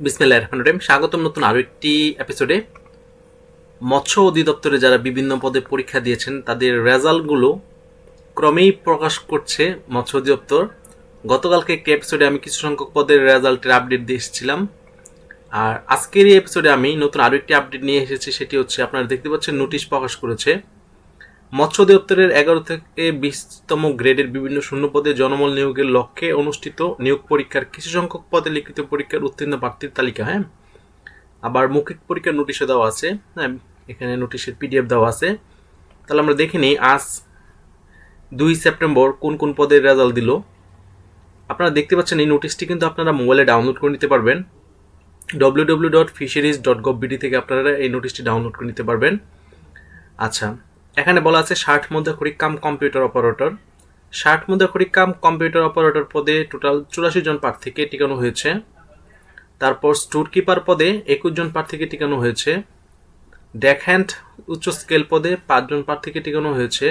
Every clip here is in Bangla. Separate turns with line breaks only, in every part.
বিসমিল্লাহ রহমান রহিম। স্বাগতম নতুন আরও একটি এপিসোডে মৎস্য অধিদপ্তরে যারা বিভিন্ন পদে পরীক্ষা দিয়েছেন, তাদের রেজাল্টগুলো ক্রমেই প্রকাশ করছে মৎস্য অধিদপ্তর। গতকালকে একটি এপিসোডে আমি কিছু সংখ্যক পদের রেজাল্টের আপডেট দিয়ে এসেছিলাম। আর আজকের এই এপিসোডে আমি নতুন আরও একটি আপডেট নিয়ে এসেছি, সেটি হচ্ছে আপনারা দেখতে পাচ্ছেন, নোটিশ প্রকাশ করেছে মৎস্য অধিদপ্তরের এগারো থেকে বিশতম গ্রেডের বিভিন্ন শূন্য পদে জনমল নিয়োগের লক্ষ্যে অনুষ্ঠিত নিয়োগ পরীক্ষার কিছু সংখ্যক পদে লিখিত পরীক্ষার উত্তীর্ণ প্রার্থীর তালিকা হ্যাঁ? আবার মৌখিক পরীক্ষার নোটিশে দেওয়া আছে হ্যাঁ? এখানে নোটিশের পিডিএফ দেওয়া আছে। তাহলে আমরা দেখে নিই, আজ দুই সেপ্টেম্বর কোন কোন পদের রেজাল্ট দিল? আপনারা দেখতে পাচ্ছেন এই নোটিশটি কিন্তু আপনারা মোবাইলে ডাউনলোড করে নিতে পারবেন। W W dot fisheries dot gov BD থেকে আপনারা এই নোটিশটি ডাউনলোড করে নিতে পারবেন। আচ্ছা এখানে বলা আছে ষাট মুদ্রাক্ষরিক কাম কম্পিউটার অপারেটর ষাট মুদ্রাক্ষরিক কাম কম্পিউটার অপারেটর পদে টোটাল চুরাশি জন প্রার্থীকে টিকানো হয়েছে। তারপর স্টোর কিপার পদে একুশ জন প্রার্থীকে টিকানো হয়েছে। ডেকহ্যান্ড উচ্চ স্কেল পদে পাঁচজন প্রার্থীকে টিকানো হয়েছে।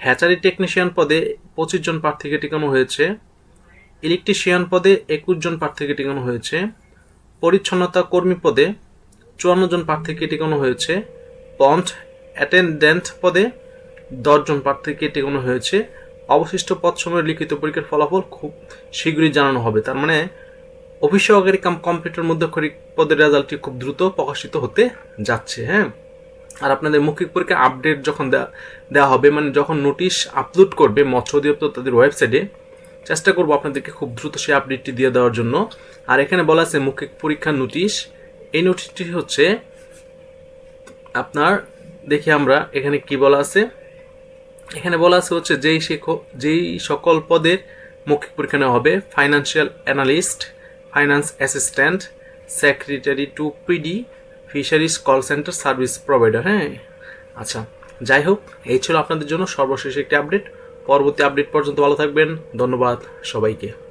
হ্যাচারি টেকনিশিয়ান পদে পঁচিশ জন প্রার্থীকে টিকানো হয়েছে। ইলেকট্রিশিয়ান পদে একুশ জন প্রার্থীকে টিকানো হয়েছে। পরিচ্ছন্নতা কর্মী পদে চুয়ান্ন জন প্রার্থীকে টিকানো হয়েছে। পঞ্চ অ্যাটেন্ডেন্ট পদে দশজন প্রার্থীকে টিকানো হয়েছে। অবশিষ্ট পদ সময়ের লিখিত পরীক্ষার ফলাফল খুব শীঘ্রই জানানো হবে। তার মানে অফিস সহকারী কাম কম্পিউটার মধ্যক্ষরিক পদের রেজাল্টটি খুব দ্রুত প্রকাশিত হতে যাচ্ছে হ্যাঁ? আর আপনাদের মৌখিক পরীক্ষা আপডেট যখন দেওয়া দেওয়া হবে মানে যখন নোটিশ আপলোড করবে মৎস্য অধিদপ্তর তাদের ওয়েবসাইটে, চেষ্টা করব আপনাদেরকে খুব দ্রুত সেই আপডেটটি দিয়ে দেওয়ার জন্য। আর এখানে বলা আছে মৌখিক পরীক্ষার নোটিশ। এই নোটিশটি হচ্ছে আপনার দেখি আমরা এখানে কি বলা আছে। এখানে বলা আছে হচ্ছে যেই শিক্ষক যেই সকল পদের মৌখিক পরীক্ষা নেওয়া হবে financial analyst finance assistant secretary to PD fisheries call centre service provider হ্যাঁ? আচ্ছা যাই হোক, এই ছিল আপনাদের জন্য সর্বশেষ একটি আপডেট পরবর্তী আপডেট পর্যন্ত ভালো থাকবেন। ধন্যবাদ সবাইকে।